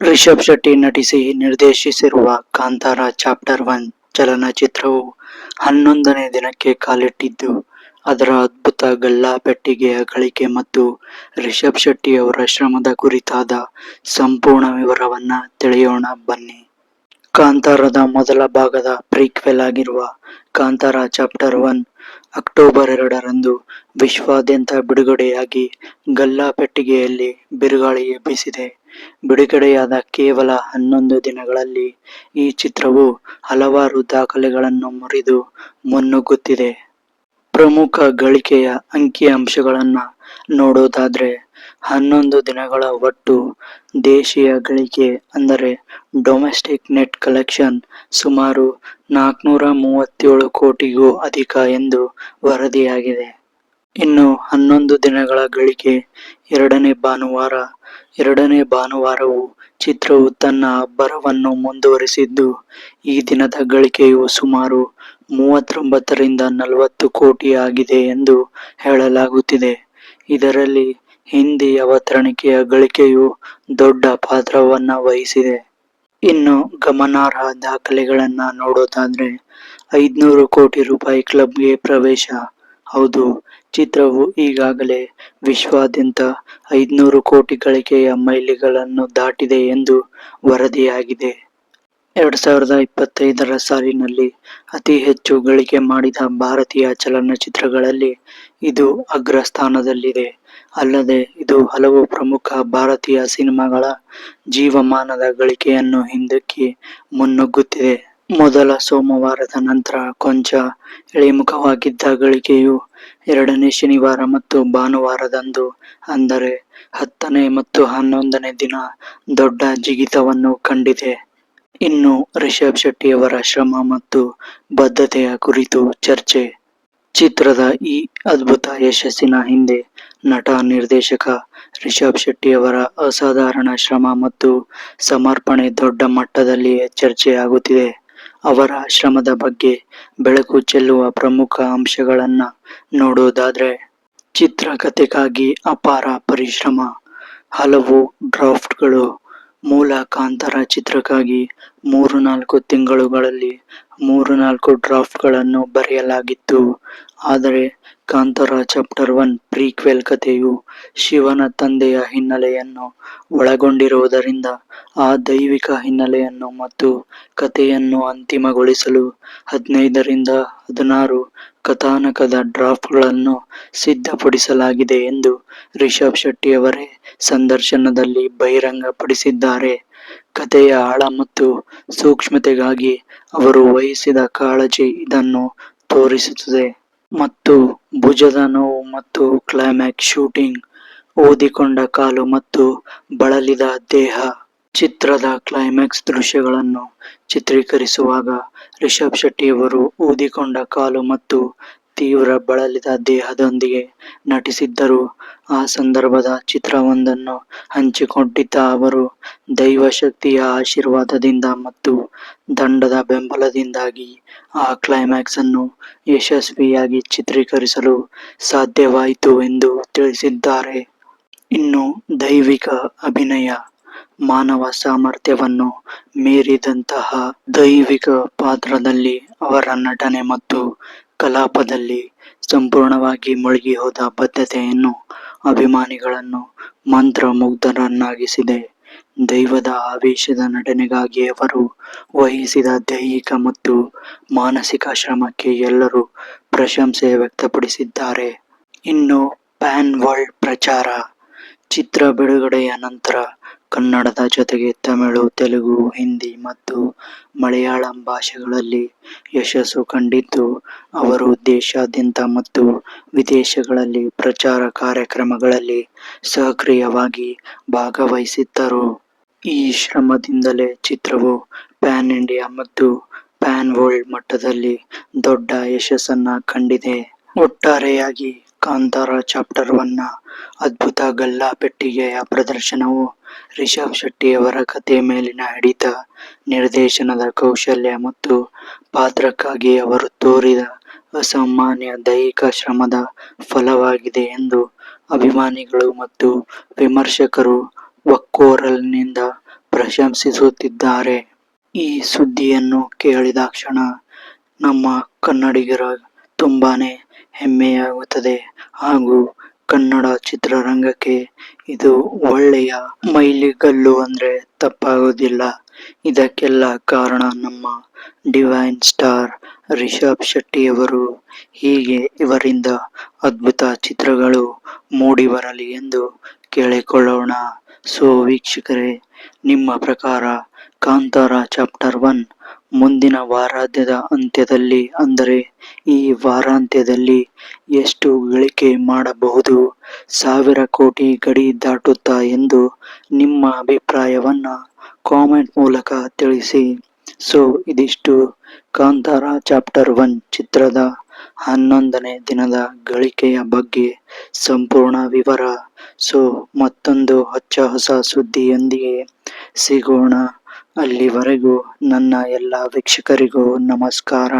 ರಿಷಬ್ ಶೆಟ್ಟಿ ನಟಿಸಿ ನಿರ್ದೇಶಿಸಿರುವ Kantara chapter one ಚಲನಚಿತ್ರವು ಹನ್ನೊಂದನೇ ದಿನಕ್ಕೆ ಕಾಲಿಟ್ಟಿದ್ದು, ಅದರ ಅದ್ಭುತ ಗಲ್ಲಾಪೆಟ್ಟಿಗೆಯ ಗಳಿಕೆ ಮತ್ತು ರಿಷಬ್ ಶೆಟ್ಟಿ ಅವರ ಶ್ರಮದ ಕುರಿತಾದ ಸಂಪೂರ್ಣ ವಿವರವನ್ನ ತಿಳಿಯೋಣ ಬನ್ನಿ. ಕಾಂತಾರದ ಮೊದಲ ಭಾಗದ ಪ್ರೀಕ್ವೆಲ್ ಆಗಿರುವ ಕಾಂತಾರ ಚಾಪ್ಟರ್ ಒನ್ ಅಕ್ಟೋಬರ್ ಎರಡರಂದು ವಿಶ್ವಾದ್ಯಂತ ಬಿಡುಗಡೆಯಾಗಿ ಗಲ್ಲಾಪೆಟ್ಟಿಗೆಯಲ್ಲಿ ಬಿರುಗಾಳಿ ಎಬ್ಬಿಸಿದೆ. ಬಿಡುಗಡೆಯಾದ ಕೇವಲ ಹನ್ನೊಂದು ದಿನಗಳಲ್ಲಿ ಈ ಚಿತ್ರವು ಹಲವಾರು ದಾಖಲೆಗಳನ್ನು ಮುರಿದು ಮುನ್ನುಗ್ಗುತ್ತಿದೆ. ಪ್ರಮುಖ ಗಳಿಕೆಯ ಅಂಕಿಅಂಶಗಳನ್ನ ನೋಡೋದಾದ್ರೆ ಹನ್ನೊಂದು ದಿನಗಳ ಒಟ್ಟು ದೇಶೀಯ ಗಳಿಕೆ ಅಂದರೆ ಡೊಮೆಸ್ಟಿಕ್ ನೆಟ್ ಕಲೆಕ್ಷನ್ ಸುಮಾರು ನಾಲ್ಕುನೂರ ಮೂವತ್ತೇಳು ಕೋಟಿಗೂ ಅಧಿಕ ಎಂದು ವರದಿಯಾಗಿದೆ. ಇನ್ನು ಹನ್ನೊಂದು ದಿನಗಳ ಗಳಿಕೆ ಎರಡನೇ ಭಾನುವಾರ. ಎರಡನೇ ಭಾನುವಾರವು ಚಿತ್ರವು ತನ್ನ ಅಬ್ಬರವನ್ನು ಮುಂದುವರಿಸಿದ್ದು, ಈ ದಿನದ ಗಳಿಕೆಯು ಸುಮಾರು ಮೂವತ್ತೊಂಬತ್ತರಿಂದ ನಲವತ್ತು ಕೋಟಿ ಆಗಿದೆ ಎಂದು ಹೇಳಲಾಗುತ್ತಿದೆ. ಇದರಲ್ಲಿ ಹಿಂದಿ ಅವತರಣಿಕೆಯ ಗಳಿಕೆಯು ದೊಡ್ಡ ಪಾತ್ರವನ್ನ ವಹಿಸಿದೆ. ಇನ್ನು ಗಮನಾರ್ಹ ದಾಖಲೆಗಳನ್ನ ನೋಡೋದಾದ್ರೆ ಐದ್ನೂರು ಕೋಟಿ ರೂಪಾಯಿ ಕ್ಲಬ್ಗೆ ಪ್ರವೇಶ. ಹೌದು, ಚಿತ್ರವು ಈಗಾಗಲೇ ವಿಶ್ವಾದ್ಯಂತ ಐದ್ನೂರು ಕೋಟಿ ಗಳಿಕೆಯ ಮೈಲಿಗಲ್ಲನ್ನು ದಾಟಿದೆ ಎಂದು ವರದಿಯಾಗಿದೆ. ಎರಡ್ ಸಾವಿರದ ಇಪ್ಪತ್ತೈದರ ಸಾಲಿನಲ್ಲಿ ಅತಿ ಹೆಚ್ಚು ಗಳಿಕೆ ಮಾಡಿದ ಭಾರತೀಯ ಚಲನಚಿತ್ರಗಳಲ್ಲಿ ಇದು ಅಗ್ರಸ್ಥಾನದಲ್ಲಿದೆ. ಅಲ್ಲದೆ, ಇದು ಹಲವು ಪ್ರಮುಖ ಭಾರತೀಯ ಸಿನಿಮಾಗಳ ಜೀವಮಾನದ ಗಳಿಕೆಯನ್ನು ಹಿಂದಕ್ಕೆ ಮುನ್ನುಗ್ಗುತ್ತಿದೆ. ಮೊದಲ ಸೋಮವಾರದ ನಂತರ ಕೊಂಚ ಇಳಿಮುಖವಾಗಿದ್ದ ಗಳಿಕೆಯು ಎರಡನೇ ಶನಿವಾರ ಮತ್ತು ಭಾನುವಾರದಂದು, ಅಂದರೆ ಹತ್ತನೇ ಮತ್ತು ಹನ್ನೊಂದನೇ ದಿನ ದೊಡ್ಡ ಜಿಗಿತವನ್ನು ಕಂಡಿದೆ. ಇನ್ನು ರಿಷಬ್ ಶೆಟ್ಟಿಯವರ ಶ್ರಮ ಮತ್ತು ಬದ್ಧತೆಯ ಕುರಿತು ಚರ್ಚೆ. ಚಿತ್ರದ ಈ ಅದ್ಭುತ ಯಶಸ್ಸಿನ ಹಿಂದೆ ನಟ, ನಿರ್ದೇಶಕ ರಿಷಬ್ ಶೆಟ್ಟಿಯವರ ಅಸಾಧಾರಣ ಶ್ರಮ ಮತ್ತು ಸಮರ್ಪಣೆ ದೊಡ್ಡ ಮಟ್ಟದಲ್ಲಿಯೇ ಚರ್ಚೆಯಾಗುತ್ತಿದೆ. ಅವರ ಶ್ರಮದ ಬಗ್ಗೆ ಬೆಳಕು ಚೆಲ್ಲುವ ಪ್ರಮುಖ ಅಂಶಗಳನ್ನು ನೋಡೋದಾದ್ರೆ ಚಿತ್ರಕಥೆಗಾಗಿ ಅಪಾರ ಪರಿಶ್ರಮ, ಹಲವು ಡ್ರಾಫ್ಟ್ಗಳು ಮೂಲ ಕಾಂತಾರ ಚಿತ್ರಕ್ಕಾಗಿ ಮೂರು ನಾಲ್ಕು ತಿಂಗಳುಗಳಲ್ಲಿ ಮೂರು ನಾಲ್ಕು ಡ್ರಾಫ್ಟ್ಗಳನ್ನು ಬರೆಯಲಾಗಿತ್ತು. ಆದರೆ ಕಾಂತಾರ ಚಾಪ್ಟರ್ ಒನ್ ಪ್ರೀಕ್ವೆಲ್ ಕಥೆಯು ಶಿವನ ತಂದೆಯ ಹಿನ್ನೆಲೆಯನ್ನು ಒಳಗೊಂಡಿರುವುದರಿಂದ ಆ ದೈವಿಕ ಹಿನ್ನೆಲೆಯನ್ನು ಮತ್ತು ಕಥೆಯನ್ನು ಅಂತಿಮಗೊಳಿಸಲು ಹದಿನೈದರಿಂದ ಹದಿನಾರು ಕಥಾನಕದ ಡ್ರಾಫ್ಟ್ಗಳನ್ನು ಸಿದ್ಧಪಡಿಸಲಾಗಿದೆ ಎಂದು ರಿಷಬ್ ಶೆಟ್ಟಿಯವರೇ ಸಂದರ್ಶನದಲ್ಲಿ ಬಹಿರಂಗಪಡಿಸಿದ್ದಾರೆ. ಕಥೆಯ ಆಳ ಮತ್ತು ಸೂಕ್ಷ್ಮತೆಗಾಗಿ ಅವರು ವಹಿಸಿದ ಕಾಳಜಿ ಇದನ್ನು ತೋರಿಸುತ್ತದೆ. ಮತ್ತು ಭುಜದ ನೋವು ಮತ್ತು ಕ್ಲೈಮ್ಯಾಕ್ಸ್ ಶೂಟಿಂಗ್ ಓದಿಕೊಂಡ ಕಾಲು ಮತ್ತು ಬಳಲಿದ ದೇಹ, ಚಿತ್ರದ ಕ್ಲೈಮ್ಯಾಕ್ಸ್ ದೃಶ್ಯಗಳನ್ನು ಚಿತ್ರೀಕರಿಸುವಾಗ ರಿಷಬ್ ಶೆಟ್ಟಿಯವರು ಊದಿಕೊಂಡ ಕಾಲು ಮತ್ತು ತೀವ್ರ ಬಳಲಿದ ದೇಹದೊಂದಿಗೆ ನಟಿಸಿದ್ದರು. ಆ ಸಂದರ್ಭದ ಚಿತ್ರವೊಂದನ್ನು ಹಂಚಿಕೊಂಡಿದ್ದ ಅವರು, ದೈವಶಕ್ತಿಯ ಆಶೀರ್ವಾದದಿಂದ ಮತ್ತು ದಂಡದ ಬೆಂಬಲದಿಂದಾಗಿ ಆ ಕ್ಲೈಮ್ಯಾಕ್ಸ್ ಅನ್ನು ಯಶಸ್ವಿಯಾಗಿ ಚಿತ್ರೀಕರಿಸಲು ಸಾಧ್ಯವಾಯಿತು ಎಂದು ತಿಳಿಸಿದ್ದಾರೆ. ಇನ್ನು ದೈವಿಕ ಅಭಿನಯ ಮಾನವ ಸಾಮರ್ಥ್ಯವನ್ನು ಮೀರಿದಂತಹ ದೈವಿಕ ಪಾತ್ರದಲ್ಲಿ ಅವರ ನಟನೆ ಮತ್ತು ಕಲಾಪದಲ್ಲಿ ಸಂಪೂರ್ಣವಾಗಿ ಮುಳುಗಿ ಹೋದ ಬದ್ಧತೆಯನ್ನು ಅಭಿಮಾನಿಗಳನ್ನು ಮಂತ್ರಮುಗ್ಧರನ್ನಾಗಿಸಿದೆ. ದೈವದ ಆವೇಶದ ನಟನೆಗಾಗಿ ಅವರು ವಹಿಸಿದ ದೈಹಿಕ ಮತ್ತು ಮಾನಸಿಕ ಶ್ರಮಕ್ಕೆ ಎಲ್ಲರೂ ಪ್ರಶಂಸೆ ವ್ಯಕ್ತಪಡಿಸಿದ್ದಾರೆ. ಇನ್ನು ಪ್ಯಾನ್ ವರ್ಲ್ಡ್ ಪ್ರಚಾರ, ಚಿತ್ರ ಬಿಡುಗಡೆಯ ನಂತರ ಕನ್ನಡದ ಜೊತೆಗೆ ತಮಿಳು, ತೆಲುಗು, ಹಿಂದಿ ಮತ್ತು ಮಲಯಾಳಂ ಭಾಷೆಗಳಲ್ಲಿ ಯಶಸ್ಸು ಕಂಡಿದ್ದು, ಅವರು ದೇಶಾದ್ಯಂತ ಮತ್ತು ವಿದೇಶಗಳಲ್ಲಿ ಪ್ರಚಾರ ಕಾರ್ಯಕ್ರಮಗಳಲ್ಲಿ ಸಕ್ರಿಯವಾಗಿ ಭಾಗವಹಿಸಿದ್ದರು. ಈ ಶ್ರಮದಿಂದಲೇ ಚಿತ್ರವು ಪ್ಯಾನ್ ಇಂಡಿಯಾ ಮತ್ತು ಪ್ಯಾನ್ ವರ್ಲ್ಡ್ ಮಟ್ಟದಲ್ಲಿ ದೊಡ್ಡ ಯಶಸ್ಸನ್ನ ಕಂಡಿದೆ. ಒಟ್ಟಾರೆಯಾಗಿ ಕಾಂತಾರ ಚಾಪ್ಟರ್ ಒನ್ನ ಅದ್ಭುತ ಗಲ್ಲಾಪೆಟ್ಟಿಗೆಯ ಪ್ರದರ್ಶನವು ರಿಷಬ್ ಶೆಟ್ಟಿಯವರ ಕಥೆ ಮೇಲಿನ ಹಿಡಿತ, ನಿರ್ದೇಶನದ ಕೌಶಲ್ಯ ಮತ್ತು ಪಾತ್ರಕ್ಕಾಗಿ ಅವರು ತೋರಿದ ಅಸಾಮಾನ್ಯ ದೈಹಿಕ ಶ್ರಮದ ಫಲವಾಗಿದೆ ಎಂದು ಅಭಿಮಾನಿಗಳು ಮತ್ತು ವಿಮರ್ಶಕರು ಒಕ್ಕೊರಲಿನಿಂದ ಪ್ರಶಂಸಿಸುತ್ತಿದ್ದಾರೆ. ಈ ಸುದ್ದಿಯನ್ನು ಕೇಳಿದಾಕ್ಷಣ ನಮ್ಮ ಕನ್ನಡಿಗರ ತುಂಬಾನೇ ಹೆಮ್ಮೆಯಾಗುತ್ತದೆ. ಹಾಗೂ ಕನ್ನಡ ಚಿತ್ರರಂಗಕ್ಕೆ ಇದು ಒಳ್ಳೆಯ ಮೈಲಿಗಲ್ಲು ಅಂದ್ರೆ ತಪ್ಪಾಗೋದಿಲ್ಲ. ಇದಕ್ಕೆಲ್ಲ ಕಾರಣ ನಮ್ಮ ಡಿವೈನ್ ಸ್ಟಾರ್ ರಿಷಬ್ ಶೆಟ್ಟಿಯವರು. ಹೀಗೆ ಇವರಿಂದ ಅದ್ಭುತ ಚಿತ್ರಗಳು ಮೂಡಿ ಬರಲಿ ಎಂದು ಕೇಳಿಕೊಳ್ಳೋಣ. ಸೊ, ವೀಕ್ಷಕರೇ, ನಿಮ್ಮ ಪ್ರಕಾರ ಕಾಂತಾರ ಚಾಪ್ಟರ್ ಒನ್ ಮುಂದಿನ ವಾರಾಂತ್ಯದ ಅಂತ್ಯದಲ್ಲಿ, ಅಂದರೆ ಈ ವಾರಾಂತ್ಯದಲ್ಲಿ ಎಷ್ಟು ಗಳಿಕೆ ಮಾಡಬಹುದು? ಸಾವಿರ ಕೋಟಿ ಗಡಿ ದಾಟುತ್ತಾ ಎಂದು ನಿಮ್ಮ ಅಭಿಪ್ರಾಯವನ್ನು ಕಾಮೆಂಟ್ ಮೂಲಕ ತಿಳಿಸಿ. ಸೊ, ಇದಿಷ್ಟು ಕಾಂತಾರ ಚಾಪ್ಟರ್ ಒನ್ ಚಿತ್ರದ ಹನ್ನೊಂದನೇ ದಿನದ ಗಳಿಕೆಯ ಬಗ್ಗೆ ಸಂಪೂರ್ಣ ವಿವರ. ಸೊ, ಮತ್ತೊಂದು ಹೊಚ್ಚ ಹೊಸ ಸುದ್ದಿಯೊಂದಿಗೆ ಸಿಗೋಣ. ಅಲ್ಲಿವರೆಗೂ ನನ್ನ ಎಲ್ಲ ವೀಕ್ಷಕರಿಗೂ ನಮಸ್ಕಾರ.